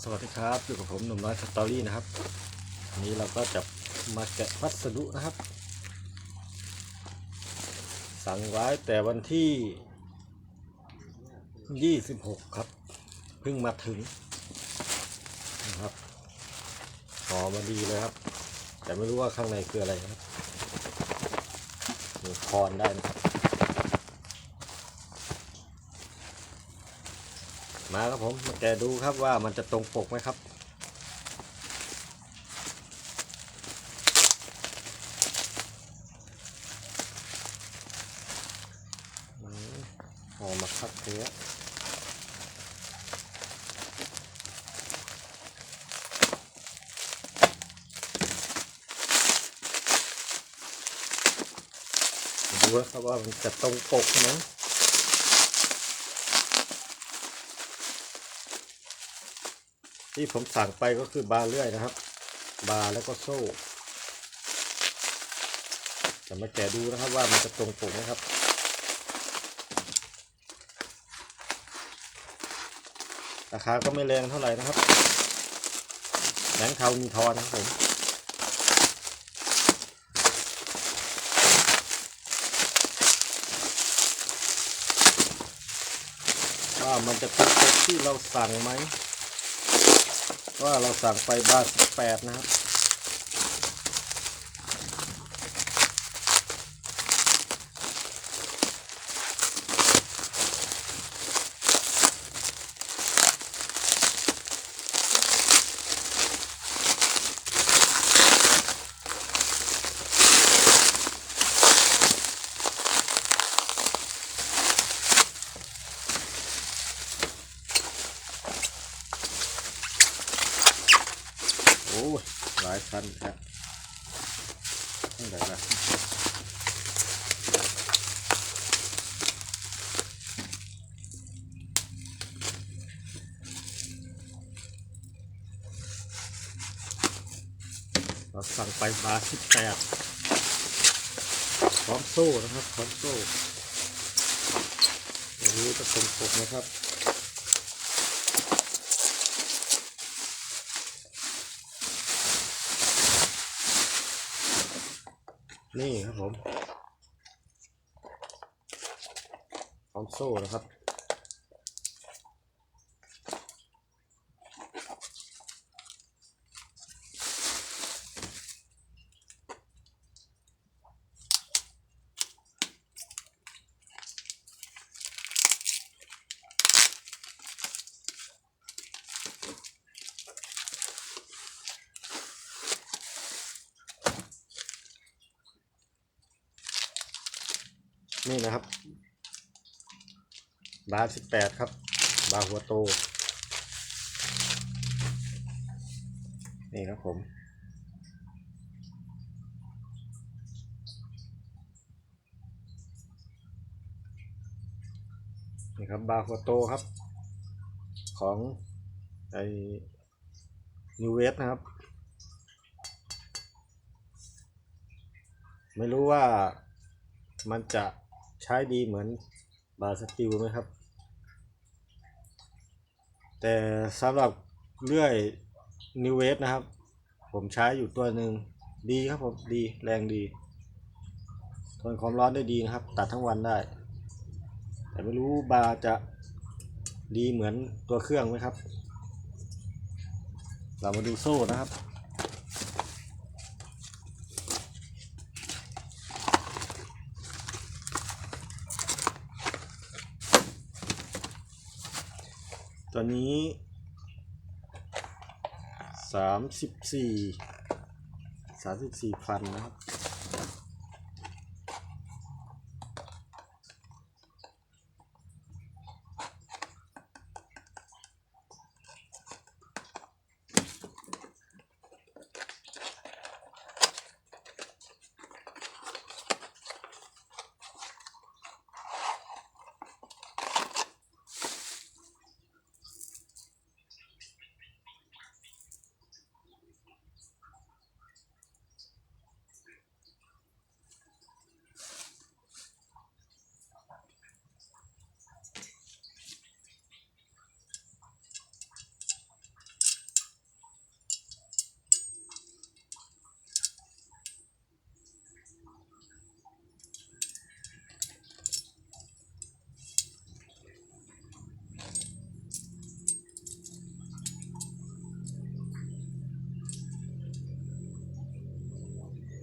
สวัสดีครับอยู่กับผมหนุ่มน้อยสตอรี่นะครับวันนี้เราก็จะมาแกะพัสดุนะครับ สั่งไว้แต่วันที่ 26 ครับ เพิ่งมาถึงนะครับหอมาดีเลยครับ แต่ไม่รู้ว่าข้างในคืออะไรครับมีคอนได้นะครับ มาครับผมมาแกะดูครับว่ามันจะตรงปกไหมครับอืมหอมาคักเทะดูนะครับว่ามันจะตรงปกไหม ที่ผมสั่งไปก็คือบาเลื่อยนะครับ บาแล้วก็โซ่จะมาแกะดูนะครับว่ามันจะตรงปกไหมครับราคาก็ไม่แรงเท่าไหร่นะครับแบงเทามีทอนะครับผมว่ามันจะตรงปกที่เราสั่งไหม ว่าเราสั่งไปบานแปดนะครับ โอ้ยหลายพันครับเท่าไหร่ละเราสั่งไปบาสิบแปดพร้อมโซ่นะครับพร้อมโซ่อันนี้จะตรงปกนะครับ นี่ครับผมพร้อมโซ่นะครับ นี่นะครับ บาร์สิบแปดครับ บาร์หัวโต นี่ครับผมนี่ครับบาร์หัวโตครับ ของไอ้นิวเวสนะครับ ไม่รู้ว่ามันจะ ใช้ดีเหมือนบาร์สติลไหมครับ แต่สำหรับเลื่อยนิวเวสนะครับ ผมใช้อยู่ตัวหนึ่งดีครับผมดีแรงดีทนความร้อนได้ดีนะครับ ตัดทั้งวันได้ แต่ไม่รู้บาร์จะดีเหมือนตัวเครื่องไหมครับ เรามาดูโซ่นะครับ ตอนนี้สามสิบสี่สามสิบสี่พันนะครับ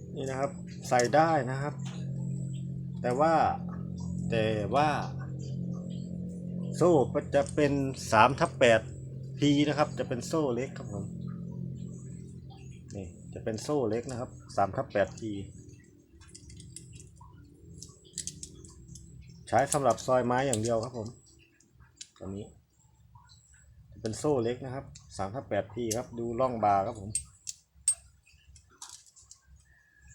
น นี่นะครับใส่ได้นะครับ แต่ว่าแต่ว่า โซ่จะเป็น3ทับ8 P นะครับ จะเป็นโซ่เล็กครับผมนี่จะเป็นโซ่เล็กนะครับ3ทับ8 P ใช้สำหรับซอยไม้อย่างเดียวครับผมตัวนี้ เป็นโซ่เล็กนะครับ3ทับ8 P ครับดูร่องบาครับผม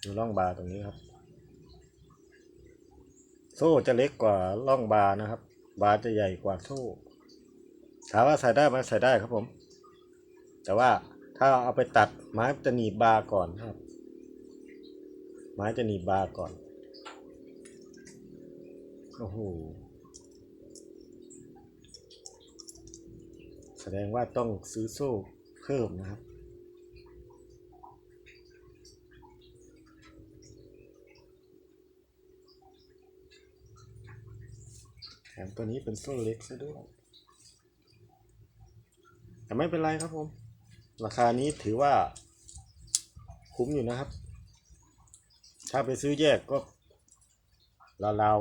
ดูร่องบาร์ตรงนี้ครับ โซ่จะเล็กกว่าร่องบาร์นะครับ บาร์จะใหญ่กว่าโซ่ถามว่าใส่ได้ไหมใส่ได้ครับผม แต่ว่าถ้าเอาไปตัดไม้จะหนีบบาร์ก่อนครับ ไม้จะหนีบบาร์ก่อนโอ้โหแสดงว่าต้องซื้อโซ่เพิ่มนะครับ ถมตัวนี้เป็นโซ่เล็กซะด้วย แต่ไม่เป็นไรครับผม ราคานี้ถือว่า คุ้มอยู่นะครับ ถ้าไปซื้อแยกก็ราว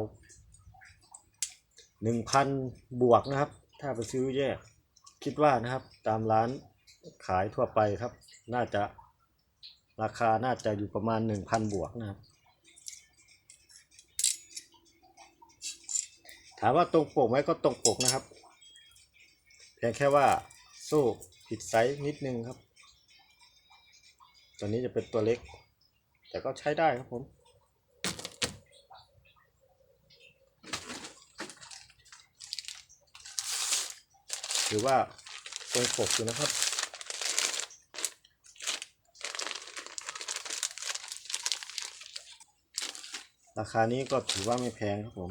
ๆหนึ่งพันบวกนะครับ ถ้าไปซื้อแยก คิดว่านะครับ ตามร้านขายทั่วไปครับ น่าจะราคาน่าจะอยู่ประมาณหนึ่งพันบวกนะครับามว่าตรงปกไหมก็ตรงปกนะครับเพียงแค่ว่าโซ่ผิดไซส์นิดนึงครับ ตัวนี้จะเป็นตัวเล็ก แต่ก็ใช้ได้ครับผมถือว่าตรงปกอยู่นะครับราคานี้ก็ถือว่าไม่แพงครับผม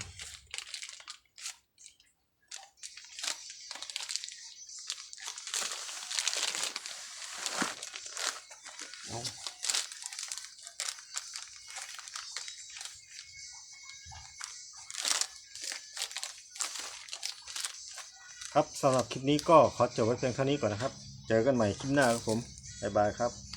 ครับสำหรับคลิปนี้ก็ขอจบไว้เพียงเท่านี้ก่อนนะครับ เจอกันใหม่คลิปหน้าครับผมบ๊ายบายครับ